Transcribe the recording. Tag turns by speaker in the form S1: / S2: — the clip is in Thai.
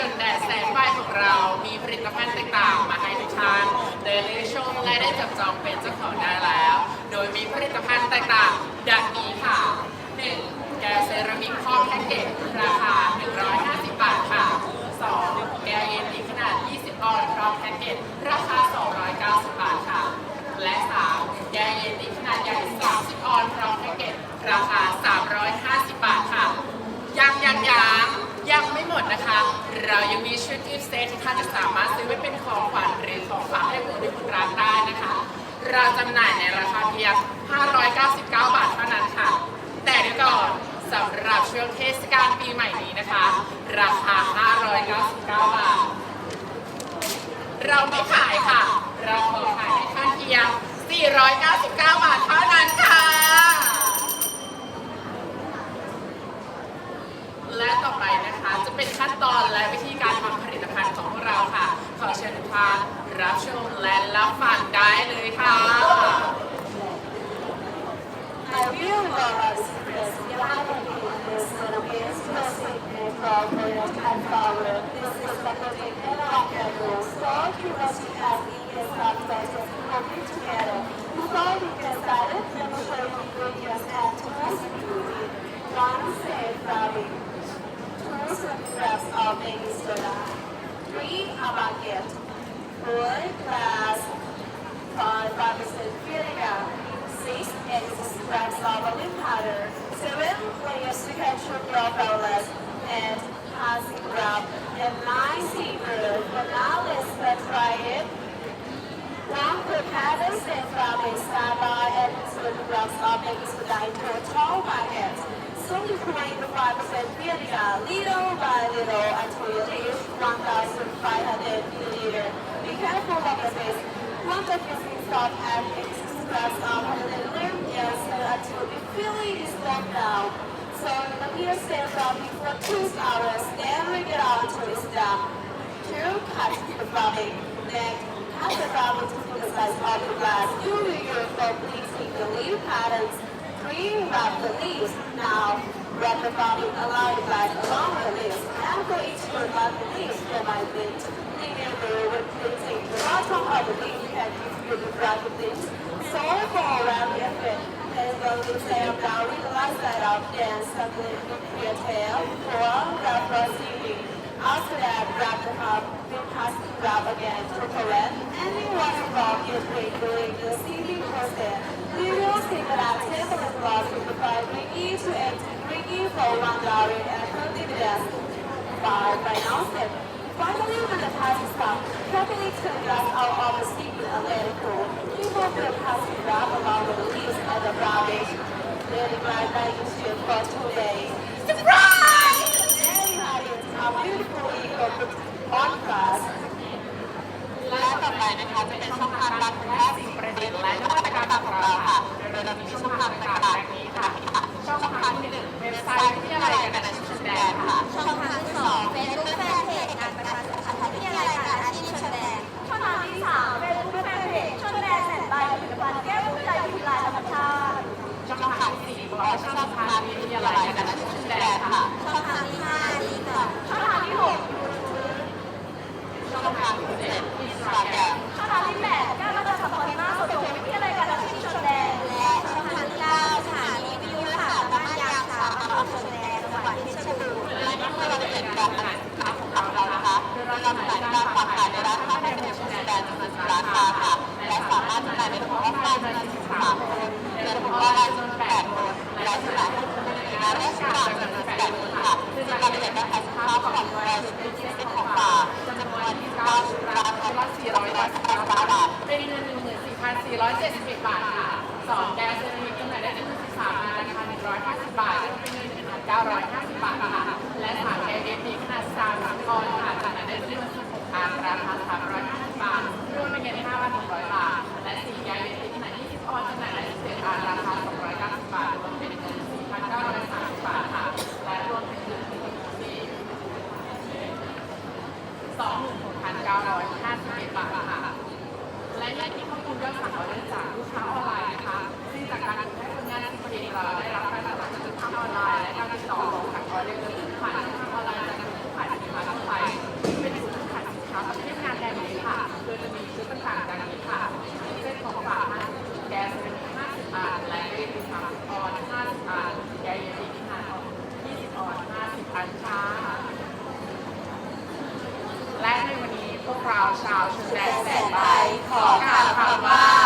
S1: ชิญแดดแสงไฟของเรา มีผลิตภัณฑ์ต่างๆ มาให้ทุกท่าน เด้เลือชมและได้จับจองเป็นเจ้าของได้แล้ว โดยมีผลิตภัณฑ์ต่างๆดังนี้ค่ะ 1. แกวเซรามิกค้อบแพ็กเกจราคา 150คะเรายังมีชุดกิฟต์เซตที่ท่านจะสามารถซื้อไว้เป็นของขวัญหรือของฝากให้ผู้ที่คุณรักได้นะคะ เราจำหน่ายในราคาเพียง 599 บาทเท่านั้นค่ะ แต่เดี๋ยวก่อนสำหรับช่วงเทศกาลปีใหม่นี้นะคะ ราคา 599 บาท เราไม่ขายค่ะ เราขอขายให้ท่านเพียง 499 บาทเท่านั้นค่ะ และต่อไปนะตอนและวิธีการทำผลิตภัณฑ์ของเราค่ะ ขอเชิญทุกท่รับชมและรับฟังได้เลยค่ะ t Peninsula. 3. Abaget. 4. Class on Robinson Villa. 6. Axis of Slovakin Powder. 7. layers to capture Grab Outlet and Hazy Grab. And 9. Seaver. Finales that try it. Now the patterns and fabrics are by and to the graphs of the Islamic Total Market. So you create the 5% little front us with 500 milliliter mechanical water space. Quantum is installed at 60 plus 100 milliliter yes, the filling is locked now. So the beer stay on for two hours, then we get out to this dam. Two cut the body, then cut the body to the size of the glass. You will for bleaching the leaf patterns. pre up the leaves. Now, wrap the body along the glass along were my beliefs when I lived in a railroad placing. Not from our belief and these bureaucratic things. So far around different. As well as I am now realized that I've danced something with a tail or that was After that, grab the hub, then pass grab again to correct. anyone it was doing the seating process. We will see that our is the five, bring to X, bring for one dollar and 30 minutes. Eric you yung ็นการผลนค้าของเรานะคะโดยเราจำหนายตามสาขในร้านค้าในเขตแดนจังหวัดสุราษาค่ะ และสามารถจำหน่ายในระบบออฟไลน์จำหน่าย13คนในระบบออนไลน์จำห8คนและสำหนายให้้บริโภคได้สินค้าจำนวน8คนค่ะซึ่งรายละเนียารขายสินค้าของแบรนด์ชุดที่เป็นของฝากจำนวน29ชุดราคา499บาทเป็นเงิน14,471บาทค่ะสองแก๊สจะมีจำหน่ายได้ใน13ร้านนะคะ150 บาทเป็นเงิน1,950 บาทค่ะราคา350บาทรวมเป็นเงิน5,100บาท และสียาเย็นทีขนาดที่พอจำหน่ายและเศษอาราคา290บาทรวมเป็นเงิน4,930บาทค่ะ และรวมเป็นเงินที่26,951บาทค่ะและยอดที่ข้อมูลยอดสั่งออเดอร์จากลูกค้าอันค่ะและในวันนี้พวกเราชาวชุมแดนแสนไปขอกล่าวคำว่า